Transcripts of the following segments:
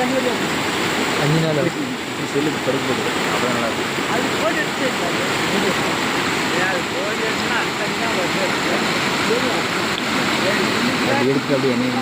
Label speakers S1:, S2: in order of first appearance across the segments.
S1: அஞ்சு நாள்
S2: செல்லுக்கு படுக்க அப்புறம் நல்லா இருக்கு.
S1: அது போட்டு எடுத்து அது போட்டு எடுத்துனா தண்ணி வருது.
S2: அது எடுத்து அப்படியே எண்ணெய்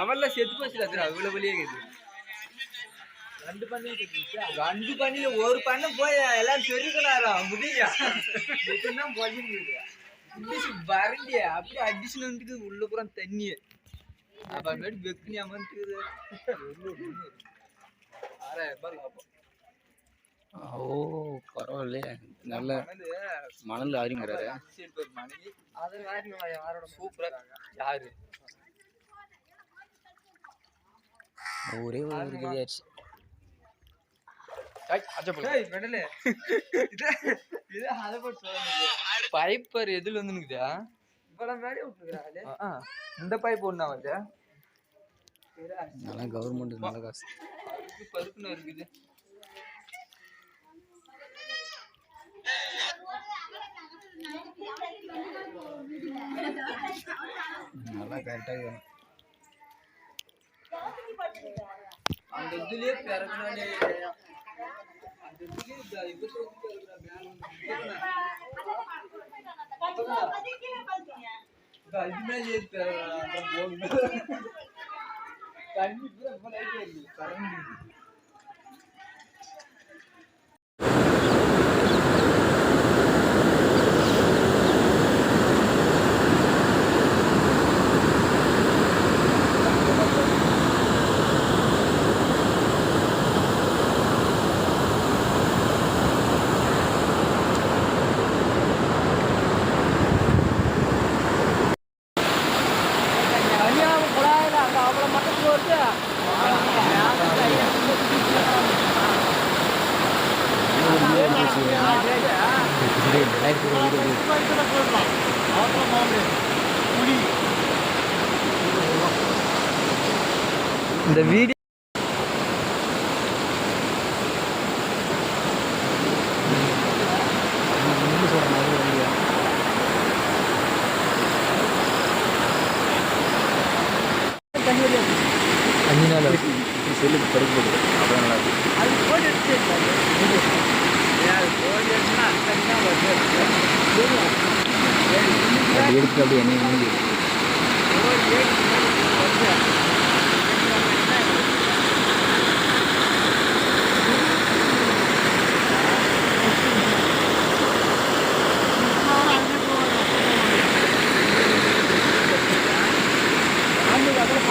S2: மூடி
S1: செத்து போச்சு அது அவ்வளவு வழியாக இருக்குது. ரெண்டு பண்ணி ரெண்டு ஒரு பண்ண போய் எல்லாம் தெரிவிக்கணாரா முடியா இங்கிலீஷ் வரண்டிய அப்படியே அடிஷன் வந்துட்டு உள்ள பூரா தண்ணி அப்புறமேட்டு வெக்குனி அமர்ந்துக்குது ஆறாயிரம் ரூபாய் லாபம்
S2: ஓ பரவாயில்லையே. நல்ல மணல்
S1: யாரு?
S2: ஒரே ஒரு
S1: பைப்பர் எதுல வந்து நிக்குதா. இந்த பைப் ஒண்ணா வந்து?
S2: நல்லா கவர்மெண்ட் நல்ல காசு.
S1: பருப்பு பருப்புன்னு இருக்குது.
S2: நல்லா கரெக்டாக வேணும்
S1: அந்த இதுலயே பிறகுனாலே அந்த இதுலயே இந்த இவரு வந்து பிறகுனா மேல வந்து இந்த இது மேல ஏறி பிறகுனா அந்த போகுது தண்ணி பூரா ரொம்ப லைட் வருது கரண்ட் இந்த வீடியோ
S2: அஞ்சு நாள் செல்லுக்கு படுக்க போகுது நல்லா இருக்கு
S1: அது போட்டு எடுத்து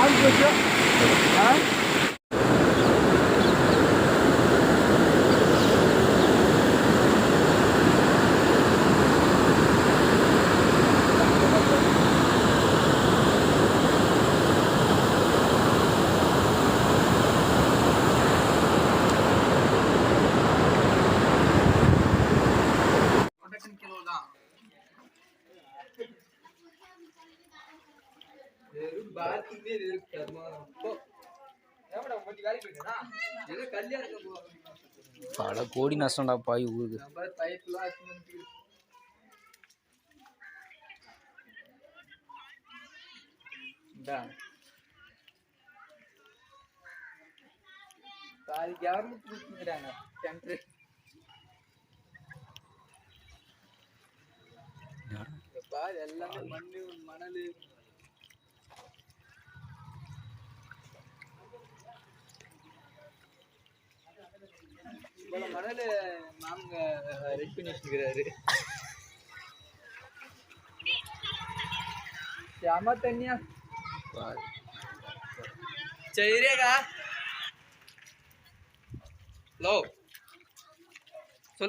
S1: எடுத்துனா அந்த தண்ணி தான் வருது
S2: அது எடுத்து அப்படியே எண்ணெய் மூடி
S1: கிலோ தான் வெறும் பாத்ரூமே இருக்கு கர்மானம். போ. ஏன்டா உங்க வேலைக்கு போயிட்டா ஏதோ கல்யாணம் போறோம்
S2: பல கோடி நஷ்டம்டா பாய் ஊருக்கு.
S1: எல்லாமே மண்ணு மணல். மணல் மாமங்க ரெடி பண்ணி வச்சுக்கிறாரு செம தண்ணியா. சரியாக்கா. ஹலோ.